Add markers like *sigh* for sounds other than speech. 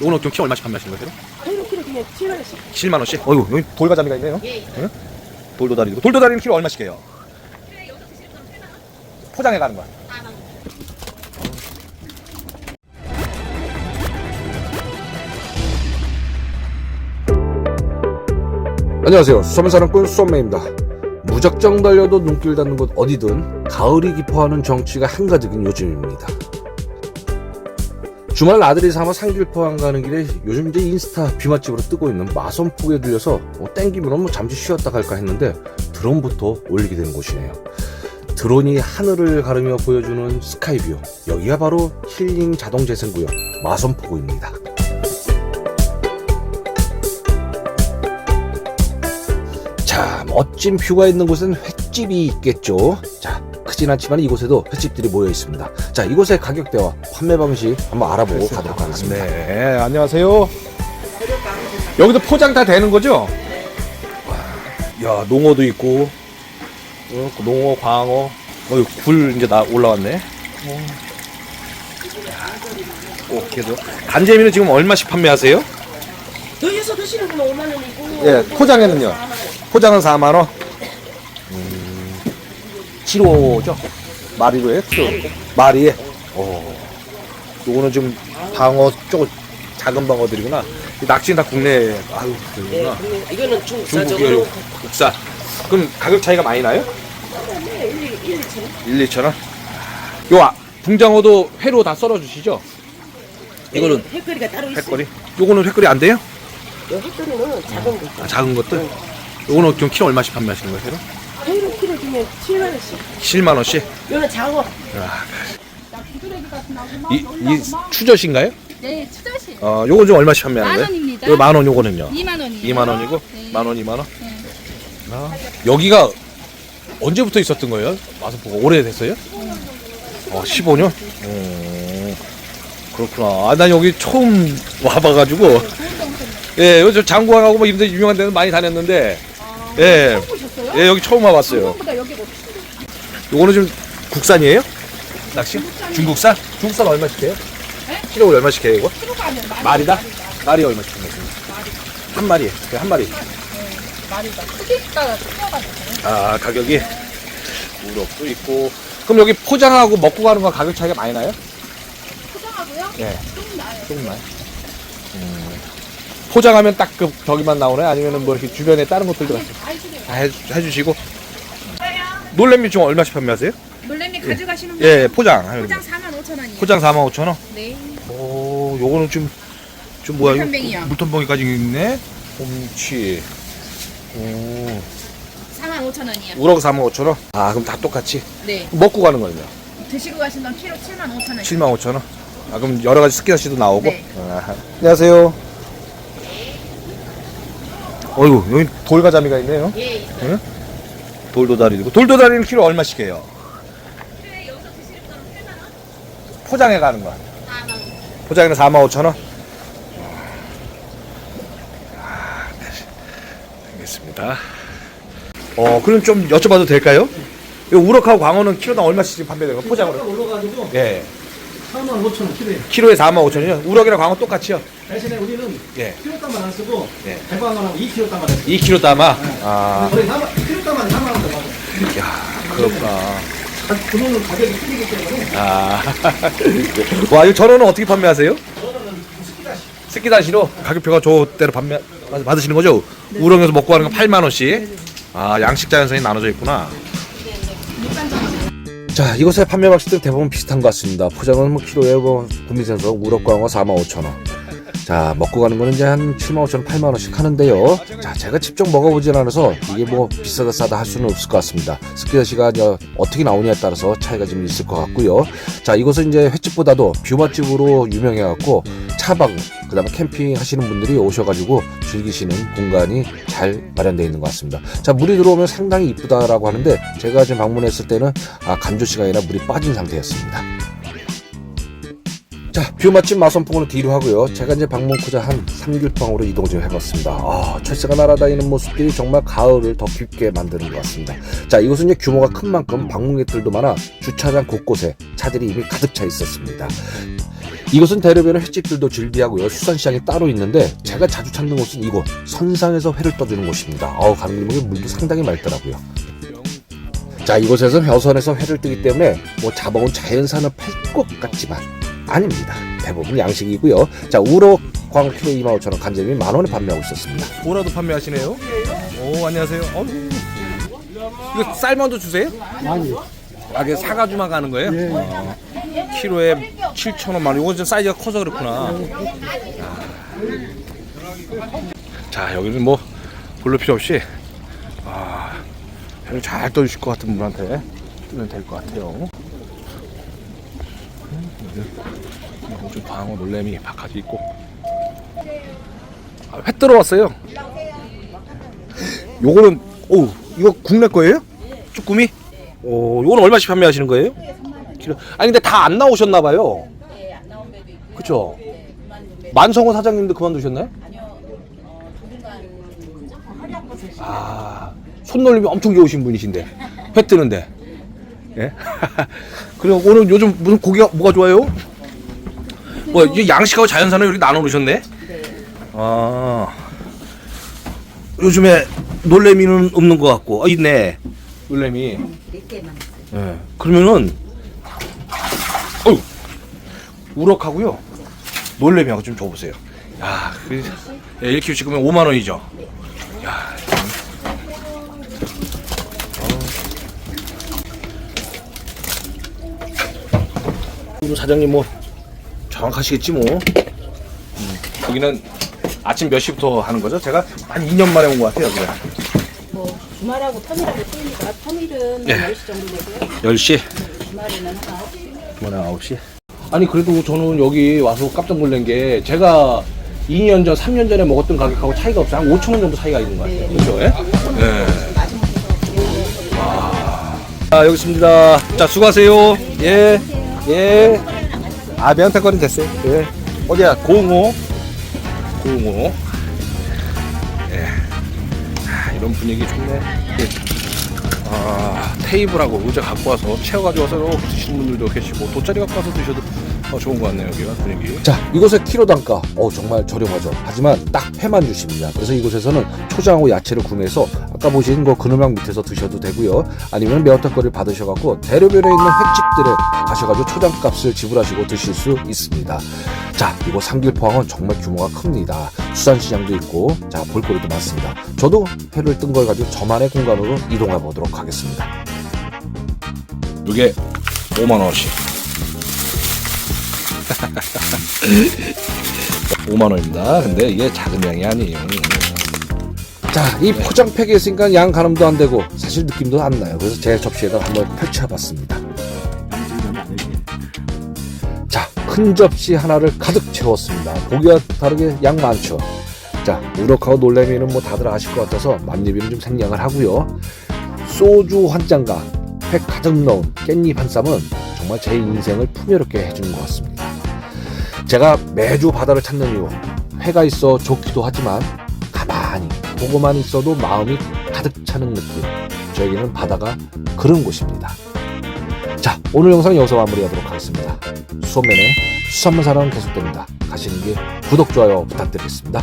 요거는 그럼 키 얼마씩 판매하시는 거세요? 그래도 키로 그냥 7만 원씩. 7만 원씩. 어이구 여기 돌가자미가 있네요. 응? 돌도다리고 돌도다리는 키로 얼마씩 해요? 포장해 가는 거야. 안녕하세요. 소매사랑꾼 쏘매입니다. 무작정 달려도 눈길 닿는 곳 어디든 가을이 기뻐하는 정취가 한가득인 요즘입니다. 주말 아들이 삼아 상길포항 가는 길에 요즘 이제 인스타 비맛집으로 뜨고 있는 마선폭에 들려서 뭐 땡기면 뭐 잠시 쉬었다 갈까 했는데 드론부터 올리게 된 곳이네요. 드론이 하늘을 가르며 보여주는 스카이뷰. 여기가 바로 힐링 자동 재생구역 마선포구입니다. 자, 멋진 뷰가 있는 곳엔 횟집이 있겠죠. 자, 크진 않지만 이곳에도 횟집들이 모여 있습니다. 자, 이곳의 가격대와 판매 방식 한번 알아보고 가도록 하겠습니다. 네, 안녕하세요. 여기도 포장 다 되는 거죠? 야, 농어도 있고, 어, 농어, 광어, 어, 굴 이제 나 올라왔네. 오, 계속. 간재미는 지금 얼마씩 판매하세요? 여기서 드시는 분은 5만 원이고. 예, 포장에는요? 포장은 4만 원. 음, 7호죠? 마리로에? 키로. 마리에. 오. 요거는 좀 방어 조금 작은 방어들이구나. 이 낚시는 다 국내. 아유, 네, 그러구나. 이거는 중국산 중국이요. 저거는 국산. 그럼 가격 차이가 많이 나요? 네, 1, 1, 2천 원. 1, 2천 원. 요 아, 붕장어도 회로 다 썰어 주시죠? 이거는 횟거리가 따로 있어요. 횟거리. 요거는 횟거리 안 돼요? 요 횟거리는 작은 거. 아, 작은 것들. 요거는 그럼 키로 얼마씩 판매하시는 거예요? 회로? 회로 키로 주면 7만 원씩. 7만 원씩. 요는 장어. 이, 이 추젓인가요? 네, 추자시. 어, 요건 좀 얼마씩 판매하는 만 거예요? 원입니다. 요 만 원, 요거는요? 2만 원이요. 2만 원이고, 네. 만 원, 2만 원? 네. 아, 여기가 언제부터 있었던 거예요? 마선포가 오래됐어요? 어, 15년? 어, 그렇구나. 아, 난 여기 처음 와봐가지고. 예, 여기 저 장구항하고 뭐 이런 데 유명한 데는 많이 다녔는데, 예, 보셨어요? 예, 여기 처음 와봤어요. 보다 여기 뭐 요거는 좀 국산이에요? 낚시? 중국산? 중국산 얼마씩 해요? 키로에 얼마씩 해요, 이거? 키로가 아니라 말이 말이다? 말이 얼마씩 합니까? 한 마리에, 그한 마리. 말이다. 따라 틀려가지고. 아, 가격이 우럭도 있고. 그럼 여기 포장하고 먹고 가는 거 가격 차이가 많이 나요? 포장하고요. 예, 조금 나요. 조금만. 음. 포장하면 딱 그 저기만 나오나요? 아니면은 뭐 이렇게 주변에 다른 것들도 같이 다 해, 해주시고. 놀래미 좀 얼마씩 판매하세요? 놀래미 가져가시는 예, 거예요? 포장. 하면 포장 4만 5천 원이에요. 포장 4만 5천 원? 네. 오, 요거는 좀, 좀 뭐야, 이거? 물텀뱅이요. 물텀뱅이까지 있네? 곰치. 오, 4만 5천 원이요. 우럭 4만 5천 원? 아, 그럼 다 똑같이. 네. 먹고 가는 거는요? 드시고 가신 건 키로 7만 5천 원. 7만 5천 원? 아, 그럼 여러 가지 스키다시도 나오고? 네. 아, 안녕하세요. 어이구, 여기 돌가자미가 있네요. 예. 돌도다리고. 돌도다리는 키로 얼마씩 해요? 포장해 가는 거야. 포장에는 4만 5천 원? 아, 네. 알겠습니다. 어, 그럼 좀 여쭤봐도 될까요? 이 우럭하고 광어는 키로당 얼마씩 지금 판매되는 거 포장으로? 올라가지고 예. 4만 5천 원 키로에 키로에 4만 5천 원이요? 우럭이랑 광어 똑같이요? 대신에 우리는 예. 키로값만 안 쓰고 예. 대방어하고 2kg값만 했어 2kg 담아? 아, 우리 4만, 2kg값만 4만 원 더. 야, 그렇구나. 그놈은 가격이 틀리기 때문에 아. *laughs* 와, 이 전어는 어떻게 판매하세요? 스키다시로 가격표가 저대로 판매 받으시는 거죠? 우렁에서 먹고 가는 거 8만 원씩. 아, 양식 자연산이 나눠져 있구나. 자, 이곳의 판매 방식들 대부분 비슷한 것 같습니다. 포장은 뭐 키로에 뭐 국민생선 우럭광어 4만 5천 원. 자, 먹고 가는 거는 이제 한 7만 5천 원, 8만 원씩 하는데요. 자, 제가 직접 먹어보진 않아서 이게 뭐 비싸다 싸다 할 수는 없을 것 같습니다. 스키다시가 이제 어떻게 나오냐에 따라서 차이가 좀 있을 것 같고요. 자, 이곳은 이제 횟집보다도 뷰 맛집으로 유명해갖고 차박, 그 다음에 캠핑 하시는 분들이 오셔가지고 즐기시는 공간이 잘 마련되어 있는 것 같습니다. 자, 물이 들어오면 상당히 이쁘다라고 하는데 제가 지금 방문했을 때는 아, 간조 시간이라 물이 빠진 상태였습니다. 자, 뷰 맛집 마선풍은 뒤로 하고요. 제가 이제 방문코자 한 삼길방으로 이동 좀 해봤습니다. 아, 철새가 날아다니는 모습들이 정말 가을을 더 깊게 만드는 것 같습니다. 자, 이곳은 이제 규모가 큰 만큼 방문객들도 많아 주차장 곳곳에 차들이 이미 가득 차 있었습니다. 이곳은 대로변의 횟집들도 즐비하고요. 수산시장이 따로 있는데 제가 자주 찾는 곳은 이곳 선상에서 회를 떠주는 곳입니다. 어우 가는 길목에 물도 상당히 맑더라고요. 자 이곳에서 벼선에서 회를 뜨기 때문에 뭐 잡아온 자연산을 팔것 같지만 아닙니다. 대부분 양식이고요. 자 우럭 광어 키로 25,000원 간재미 만 원에 판매하고 있었습니다. 보라도 판매하시네요. 오 안녕하세요. 어우. 이거 쌀만두 주세요? 아니. 아, 이게 사가지만 가는 거예요? 어. 키로에 7,000원 만 원. 이건 좀 사이즈가 커서 그렇구나. 아. 자, 여기는 뭐 볼로 필요 없이 아, 회를 잘 떠주실 것 같은 분한테 뜨면 될 것 같아요. 좀 방어 놀래미 바깥에 있고 아, 회 들어왔어요. *laughs* 요거는 오 이거 국내 거예요? 쭈꾸미? 오 요거는 얼마씩 판매하시는 거예요? 키로. 아니 근데 다 안 나오셨나 봐요. 그쵸? 만성호 사장님도 그만두셨나요? 아 손놀림이 엄청 좋으신 분이신데 회 뜨는데 예? *laughs* 그리고 오늘 요즘 무슨 고기가 뭐가 좋아요? 뭐 양식하고 자연산을 이렇게 나눠 놓으셨네? 아. 요즘에 놀래미는 없는 것 같고. 아 있네. 놀래미. 예. 그러면은 어우 우럭하고요. 놀래미하고 좀 줘보세요. 야 그, 예, 1kg 찍으면 5만 원이죠? 야 사장님 뭐 정확하시겠지 뭐 음, 여기는 아침 몇 시부터 하는 거죠? 제가 한 2년 만에 온 것 같아요 여기는 뭐 주말하고 평일하고 틀리니까 평일은 예. 10시 정도 되고요. 10시 주말에는 한 9시. 주말에 9시 아니 그래도 저는 여기 와서 깜짝 놀란 게 제가 2년 전, 3년 전에 먹었던 가격하고 차이가 없어요. 한 5천 원 정도 차이가 있는 것 같아요. 그렇죠? 예? 네. 아, 여기 있습니다. 자, 수고하세요. 예. 예. 아, 매운탕거리 됐어요. 예. 어디야? 고흥호. 고흥호. 예. 아, 이런 분위기 좋네. 예. 아, 테이블하고 의자 갖고 와서 채워 가지고 와서 이렇게 드시는 분들도 계시고, 돗자리 갖고 와서 드셔도 어, 좋은 것 같네요, 여기가 분위기. 자, 이곳의 키로 단가, 어, 정말 저렴하죠. 하지만 딱 회만 주십니다. 그래서 이곳에서는 초장하고 야채를 구매해서 아까 보신 그 그늘막 밑에서 드셔도 되고요. 아니면 매운탕거리를 받으셔갖고 대로변에 있는 횟집들에 가셔가지고 초장값을 지불하시고 드실 수 있습니다. 자, 이곳 삼길포항은 정말 규모가 큽니다. 수산시장도 있고, 자, 볼거리도 많습니다. 저도 회를 뜬 걸 가지고 저만의 공간으로 이동해 보도록 하겠습니다. 이게 5만 원씩. *laughs* 5만 원입니다. 근데 이게 작은 양이 아니에요. 자, 이 포장팩에 있으니까 양 가늠도 안 되고 사실 느낌도 안 나요. 그래서 제 접시에다 한번 펼쳐봤습니다. 자, 큰 접시 하나를 가득 채웠습니다. 보기와 다르게 양 많죠. 자, 우럭하고 놀래미는 뭐 다들 아실 것 같아서 만입이는 좀 생략을 하고요. 소주 한 잔과 회 가득 넣은 깻잎 한 쌈은 정말 제 인생을 풍요롭게 해주는 것 같습니다. 제가 매주 바다를 찾는 이유, 회가 있어 좋기도 하지만 가만히 보고만 있어도 마음이 가득 차는 느낌. 저에게는 바다가 그런 곳입니다. 자, 오늘 영상 여기서 마무리하도록 하겠습니다. 수원맨의 수산물 사랑은 계속됩니다. 가시는 길 구독, 좋아요 부탁드리겠습니다.